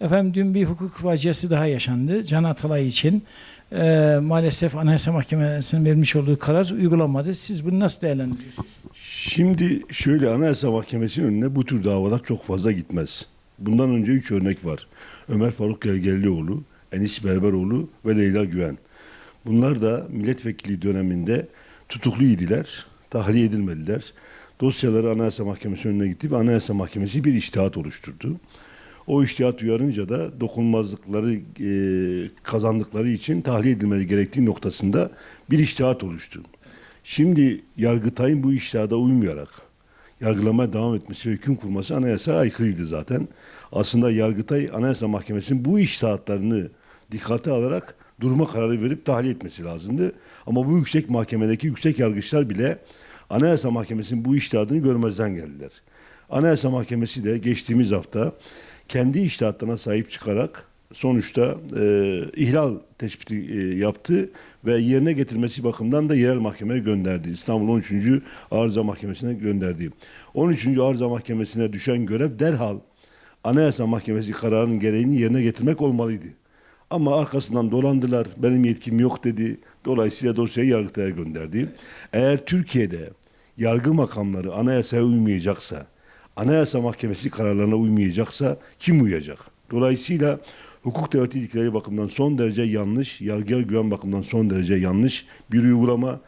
Efendim dün bir hukuk faciası daha yaşandı. Can Atalay için Ee, maalesef Anayasa Mahkemesi'nin vermiş olduğu karar uygulanmadı. Siz bunu nasıl değerlendiriyorsunuz? Şimdi şöyle Anayasa Mahkemesi'nin önüne bu tür davalar çok fazla gitmez. Bundan önce üç örnek var. Ömer Faruk Gergerlioğlu, Enis Berberoğlu ve Leyla Güven. Bunlar da milletvekili döneminde tutukluydiler, tahliye edilmediler. Dosyaları Anayasa Mahkemesi önüne gitti ve Anayasa Mahkemesi bir iştihat oluşturdu. O iştihat uyarınca da dokunulmazlıkları e, kazandıkları için tahliye edilmeleri gerektiği noktasında bir iştihat oluştu. Şimdi Yargıtay'ın bu iştihada uymayarak yargılamaya devam etmesi ve hüküm kurması anayasaya aykırıydı zaten. Aslında Yargıtay Anayasa Mahkemesi'nin bu iştihatlarını dikkate alarak durma kararı verip tahliye etmesi lazımdı. Ama bu yüksek mahkemedeki yüksek yargıçlar bile Anayasa Mahkemesi'nin bu iştihadını görmezden geldiler. Anayasa Mahkemesi de geçtiğimiz hafta kendi iştihatlarına sahip çıkarak sonuçta e, ihlal tespiti e, yaptı ve yerine getirmesi bakımından da yerel mahkemeye gönderdi. İstanbul 13. Arıza Mahkemesi'ne gönderdi. 13. Arıza Mahkemesi'ne düşen görev derhal Anayasa Mahkemesi kararının gereğini yerine getirmek olmalıydı. Ama arkasından dolandılar. Benim yetkim yok dedi. Dolayısıyla dosyayı Yargıtay'a gönderdi. Eğer Türkiye'de yargı makamları anayasaya uymayacaksa, Anayasa Mahkemesi kararlarına uymayacaksa kim uyacak? Dolayısıyla hukuk devleti ilkeleri bakımından son derece yanlış, yargıya güven bakımından son derece yanlış bir uygulama.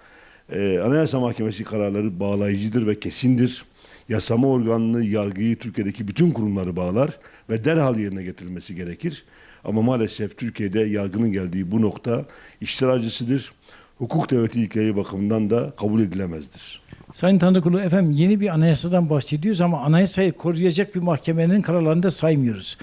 Ee, Anayasa Mahkemesi kararları bağlayıcıdır ve kesindir. Yasama organını, yargıyı, Türkiye'deki bütün kurumları bağlar ve derhal yerine getirilmesi gerekir. Ama maalesef Türkiye'de yargının geldiği bu nokta işler acısıdır. Hukuk devleti ilkeleri bakımından da kabul edilemezdir. Sayın Tanrıkulu efendim yeni bir anayasadan bahsediyoruz ama anayasayı koruyacak bir mahkemenin kararlarını da saymıyoruz.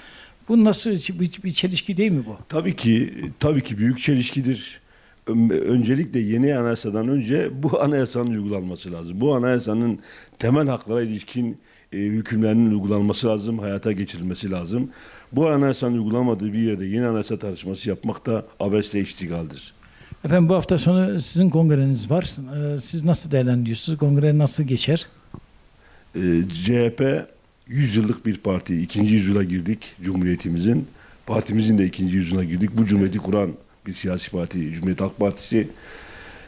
Bu nasıl bir, bir çelişki değil mi bu? Tabii ki tabii ki büyük çelişkidir. Öncelikle yeni anayasadan önce bu anayasanın uygulanması lazım. Bu anayasanın temel haklara ilişkin e, hükümlerinin uygulanması lazım, hayata geçirilmesi lazım. Bu anayasanın uygulanmadığı bir yerde yeni anayasa tartışması yapmak da abesle iştigaldir. Efendim bu hafta sonu sizin kongreniz var. Ee, Siz nasıl değerlendiriyorsunuz? Kongre nasıl geçer? E, CHP 100 yıllık bir parti. ikinci yüzyıla girdik Cumhuriyetimizin. Partimizin de ikinci yüzyılına girdik. Bu cumhuriyeti kuran bir siyasi parti, Cumhuriyet Halk Partisi.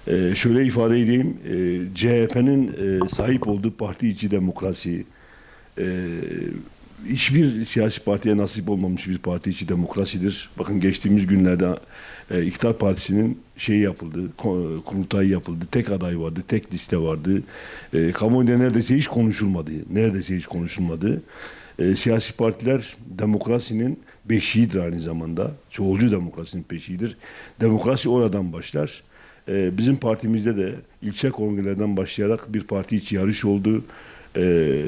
E, şöyle ifade edeyim, e, CHP'nin e, sahip olduğu parti içi demokrasi, e, hiçbir siyasi partiye nasip olmamış bir parti içi demokrasidir. Bakın geçtiğimiz günlerde e, İktidar Partisi'nin şeyi yapıldı, kurultayı yapıldı, tek aday vardı, tek liste vardı. E, kamuoyunda neredeyse hiç konuşulmadı, neredeyse hiç konuşulmadı. E, siyasi partiler demokrasinin beşiğidir aynı zamanda. Çoğulcu demokrasinin peşiğidir. Demokrasi oradan başlar. E, bizim partimizde de ilçe kongrelerden başlayarak bir parti içi yarış oldu. E,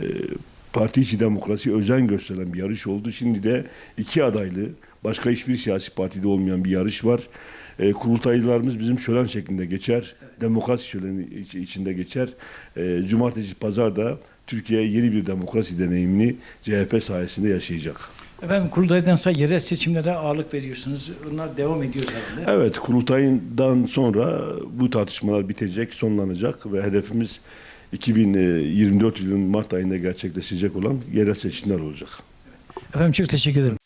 parti içi demokrasi özen gösteren bir yarış oldu. Şimdi de iki adaylı, başka hiçbir siyasi partide olmayan bir yarış var. E, kurultaylarımız bizim şölen şeklinde geçer. Demokrasi şöleni iç- içinde geçer. E, cumartesi, pazar da Türkiye yeni bir demokrasi deneyimini CHP sayesinde yaşayacak. Efendim kurultaydan sonra yerel seçimlere ağırlık veriyorsunuz. Bunlar devam ediyor herhalde. Evet, kurultayından sonra bu tartışmalar bitecek, sonlanacak ve hedefimiz 2024 yılının Mart ayında gerçekleşecek olan yerel seçimler olacak. Efendim çok teşekkür ederim.